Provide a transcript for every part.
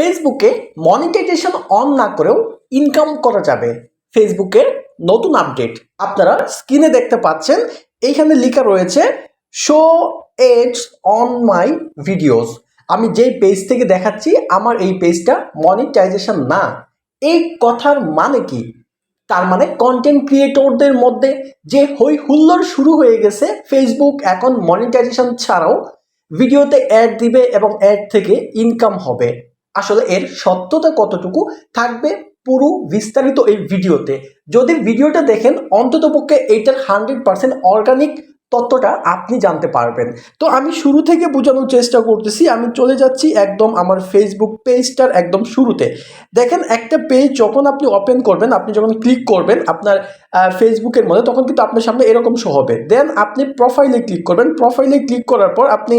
ফেসবুকে monetization on না করেও ইনকাম করা যাবে। ফেসবুকের নতুন আপডেট আপনারা স্ক্রিনে দেখতে পাচ্ছেন, এইখানে লেখা রয়েছে show ads on my videos আমি যেই পেজ থেকে দেখাচ্ছি, আমার এই পেজটা মনিটাইজেশন না। এই কথার মানে কি? তার মানে কন্টেন্ট ক্রিয়েটরদের মধ্যে যে হই হুল্লোড় শুরু হয়ে গেছে ফেসবুক এখন মনিটাইজেশন ছাড়াও ভিডিওতে অ্যাড দিবে এবং অ্যাড থেকে ইনকাম হবে। আসলে এর সত্যতা কতটুকু থাকবে পুরো বিস্তারিত এই ভিডিওতে। যদি ভিডিওটা দেখেন, অন্ততপক্ষে এইটার হান্ড্রেড পার্সেন্ট অর্গানিক তত্ত্বটা আপনি জানতে পারবেন। তো আমি শুরু থেকে বোঝানোর চেষ্টা করতেছি, আমি চলে যাচ্ছি একদম আমার ফেসবুক পেজটার একদম শুরুতে। দেখেন, একটা পেজ যখন আপনি ওপেন করবেন, আপনি যখন ক্লিক করবেন আপনার ফেসবুকের মধ্যে, তখন কিন্তু আপনার সামনে এরকম শো হবে। দেন আপনি প্রোফাইলে ক্লিক করবেন। প্রোফাইলে ক্লিক করার পর আপনি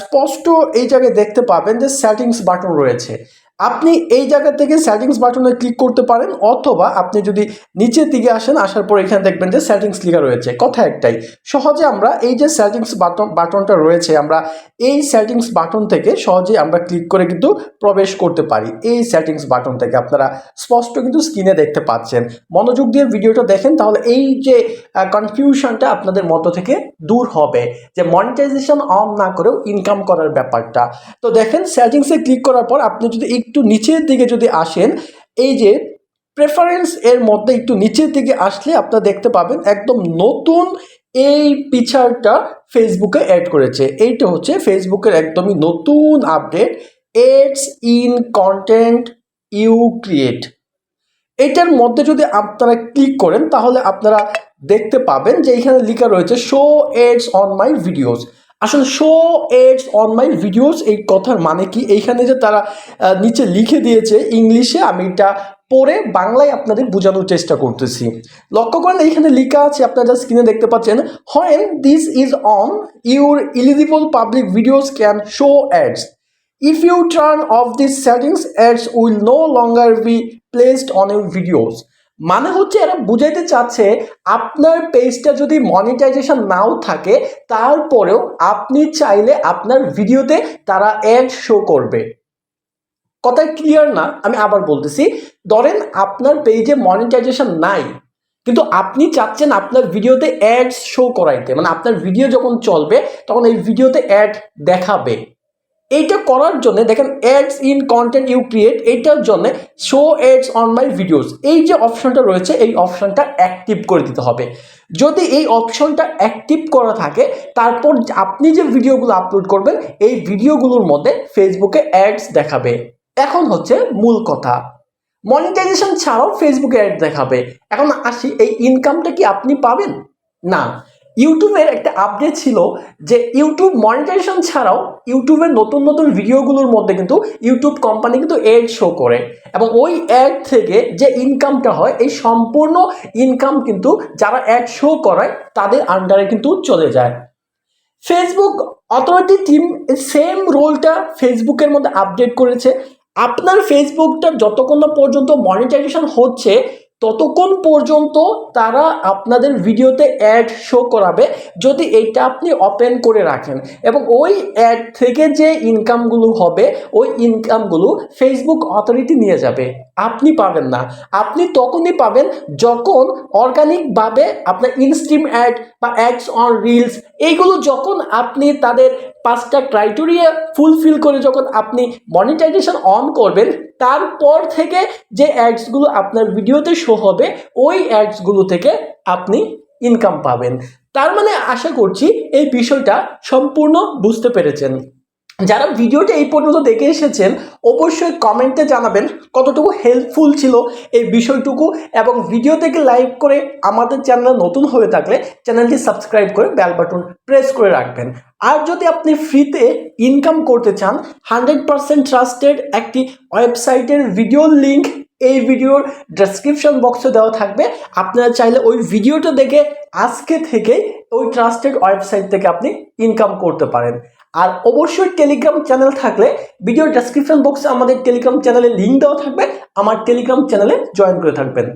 স্পষ্ট এই জায়গায় দেখতে পাবেন যে সেটিংস বাটন রয়েছে। আপনি এই জায়গা থেকে সেটিংস বাটনে ক্লিক করতে পারেন, অথবা আপনি যদি নিচের দিকে আসেন, আসার পর এখানে দেখবেন যে সেটিংস লেখা রয়েছে। কথা একটাই, সহজে আমরা এই যে সেটিংস বাটন বাটনটা রয়েছে, আমরা এই সেটিংস বাটন থেকে সহজে আমরা ক্লিক করে কিন্তু প্রবেশ করতে পারি। এই সেটিংস বাটন থেকে আপনারা স্পষ্ট কিন্তু স্ক্রিনে দেখতে পাচ্ছেন। মনোযোগ দিয়ে ভিডিওটা দেখেন, তাহলে এই যে কনফিউশনটা আপনাদের মধ্য থেকে দূর হবে যে মনিটাইজেশন অন না করেও ইনকাম করার ব্যাপারটা। তো দেখেন সেটিংসে ক্লিক করার পর আপনি যদি একটু নিচের দিকে যদি আসেন, এই যে প্রেফারেন্স এর মধ্যে একটু নিচের দিকে আসলে আপনারা দেখতে পাবেন একদম নতুন এই পিকচারটা ফেসবুকে অ্যাড করেছে। এইটা হচ্ছে ফেসবুকের একদমই নতুন update ads in content you create এটার মধ্যে যদি আপনারা ক্লিক করেন, তাহলে আপনারা দেখতে পাবেন যে এখানে লেখা রয়েছে show ads on my videos আসলে show ads on my videos এই কথার মানে কি? এইখানে যে তারা নিচে লিখে দিয়েছে ইংলিশে আমি এটা পড়ে বাংলায় আপনাদের বোঝানোর চেষ্টা করতেছি। লক্ষ্য করেন, এইখানে লেখা আছে, আপনারা যা স্ক্রিনে দেখতে পাচ্ছেন when this is on your eligible public videos can show ads if you turn off these settings ads will no longer be placed on your videos. মানে হচ্ছে এরা বুঝাইতে চাচ্ছে আপনার পেজটা যদি মনিটাইজেশন নাও থাকে, তারপরেও আপনি চাইলে আপনার ভিডিওতে তারা অ্যাড শো করবে। কথা ক্লিয়ার না, আমি আবার বলতেছি, ধরেন আপনার পেজে মনিটাইজেশন নাই, কিন্তু আপনি চাচ্ছেন আপনার ভিডিওতে অ্যাড শো করাইতে মানে আপনার ভিডিও যখন চলবে, তখন এই ভিডিওতে অ্যাড দেখাবে। এইটা করার জন্য দেখেন ads in content you create এইটার জন্য show ads on my videos এই যে অপশনটা রয়েছে, এই অপশনটা অ্যাক্টিভ করে দিতে হবে। যদি এই অপশনটা অ্যাক্টিভ করা থাকে, তারপর আপনি যে ভিডিওগুলো আপলোড করবেন, এই ভিডিওগুলোর মধ্যে ফেসবুকে অ্যাডস দেখাবে। এখন হচ্ছে মূল কথা। মনিটাইজেশন ছাড়াও ফেসবুকে অ্যাড দেখাবে। এখন আসি, এই ইনকামটা কি আপনি পাবেন? না। ইউটিউবের একটা আপডেট ছিল যে ইউটিউব মনিটাইজেশন ছাড়াও ইউটিউবের নতুন নতুন ভিডিওগুলোর মধ্যে কিন্তু ইউটিউব কোম্পানি কিন্তু অ্যাড শো করে। এবং ওই অ্যাড থেকে যে ইনকামটা হয়, এই সম্পূর্ণ ইনকাম কিন্তু যারা অ্যাড শো করায়, তাদের আন্ডারে কিন্তু চলে যায়। ফেসবুক অথরিটি টিম সেম রোলটা ফেসবুকের মধ্যে আপডেট করেছে। আপনার ফেসবুকটা যতক্ষণ না পর্যন্ত মনিটাইজেশন হচ্ছে ততক্ষণ পর্যন্ত তারা আপনাদের ভিডিওতে অ্যাড শো করাবে যদি এইটা আপনি ওপেন করে রাখেন। এবং ওই অ্যাড থেকে যে ইনকামগুলো হবে, ওই ইনকামগুলো ফেসবুক অথরিটি নিয়ে যাবে। আপনি পাবেন না। আপনি তখনই পাবেন যখন অর্গানিকভাবে আপনার ইনস্ট্রিম অ্যাড বা অ্যাডস অন রিলস এইগুলো যখন আপনি তাদের পাঁচটা ক্রাইটেরিয়া ফুলফিল করে যখন আপনি মনিটাইজেশন অন করবেন তারপর থেকে যে অ্যাডসগুলো আপনার ভিডিওতে শো হবে, ওই অ্যাডসগুলো থেকে আপনি ইনকাম পাবেন। তার মানে আশা করছি এই বিষয়টা সম্পূর্ণ বুঝতে পেরেছেন। যারা ভিডিওটি এই পর্যন্ত দেখে এসেছেন, অবশ্যই কমেন্টে জানাবেন কতটুকু হেল্পফুল ছিল এই বিষয়টুকু এবং ভিডিও থেকে লাইক করে আমাদের চ্যানেল নতুন হয়ে থাকলে চ্যানেলটি সাবস্ক্রাইব করে বেল বাটন প্রেস করে রাখবেন। আর যদি আপনি ফ্রিতে ইনকাম করতে চান হান্ড্রেড পারসেন্ট ট্রাস্টেড একটি ওয়েবসাইটের ভিডিও লিঙ্ক এই ভিডিওর ডেসক্রিপশন বক্সে দেওয়া থাকবে। আপনারা চাইলে ওই ভিডিওটা দেখে আজকে থেকে ওই ট্রাস্টেড ওয়েবসাইট থেকে আপনি ইনকাম করতে পারেন। আর অবশ্যই টেলিগ্রাম চ্যানেল থাকলে ভিডিও ডেসক্রিপশন বক্সে আমাদের টেলিগ্রাম চ্যানেলে লিঙ্ক দেওয়া থাকবে। আমার টেলিগ্রাম চ্যানেলে জয়েন করে থাকবেন।